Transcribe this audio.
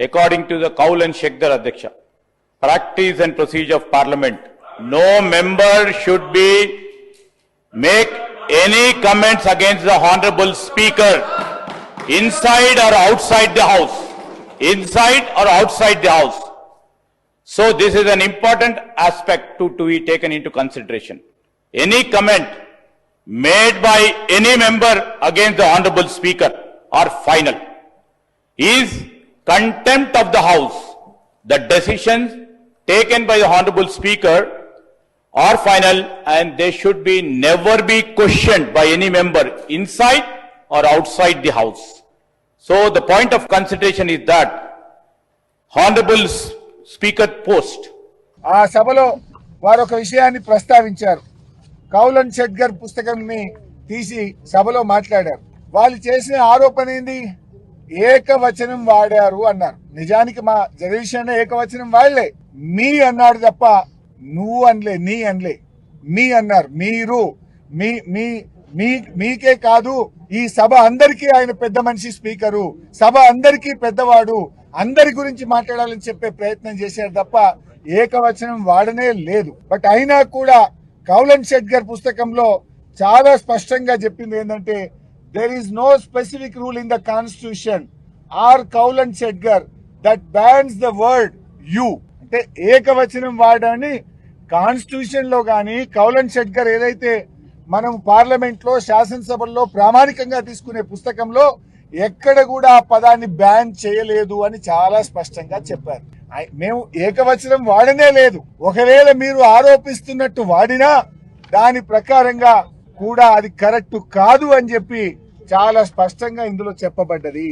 According to the Kaul and Shekdar Adhyaksha, practice and procedure of parliament, no member should be make any comments against the honorable speaker inside or outside the house, inside or outside the house. So this is an important aspect to, to be taken into consideration. Any comment made by any member against the honorable speaker are final is contempt of the house. The decisions taken by the honorable speaker are final and they should be never be questioned by any member inside or outside the house. So the point of consideration is that honorable speaker post ఆ సభలో వారు ఒక విషయాన్ని ప్రస్తావించారు కౌలన్ షెడ్గర్ పుస్తకంని తీసి సభలో మాట్లాడారు వాళ్ళు చేసిన ఆరోపణ ఏంది ఏకవచనం వాడారు అన్నారు. నిజానికి మా జగదీశ్ ఏకవచనం వాడలే. మీ అన్నాడు తప్ప నువ్వు అనలే నీ అనలే. మీ అన్నారు మీరు. మీ మీ మీ మీకే కాదు ఈ సభ అందరికీ ఆయన పెద్ద మనిషి స్పీకరు. సభ అందరికీ పెద్దవాడు. అందరి గురించి మాట్లాడాలని చెప్పే ప్రయత్నం చేశారు తప్ప ఏకవచనం వాడనే లేదు. బట్ అయినా కూడా కౌలన్ షెడ్గర్ పుస్తకంలో చాలా స్పష్టంగా చెప్పింది ఏంటంటే there is no specific rule in the constitution or column schedule that bans the word you అంటే ఏకవచనం వాడని కాన్స్టిట్యూషన్లో గాని కౌలన్ షెడ్గర్ ఏదైతే మనం పార్లమెంట్లో శాసనసభల్లో ప్రామాణికంగా తీసుకునే పుస్తకంలో ఎక్కడ కూడా ఆ పదాన్ని బ్యాన్ చేయలేదు అని చాలా స్పష్టంగా చెప్పారు. మేము ఏకవచనం వాడనే లేదు. ఒకవేళ మీరు ఆరోపిస్తున్నట్టు వాడినా దాని ప్రకారంగా కూడా అది కరెక్ట్ కాదు అని చెప్పి చాలా స్పష్టంగా ఇందులో చెప్పబడ్డది.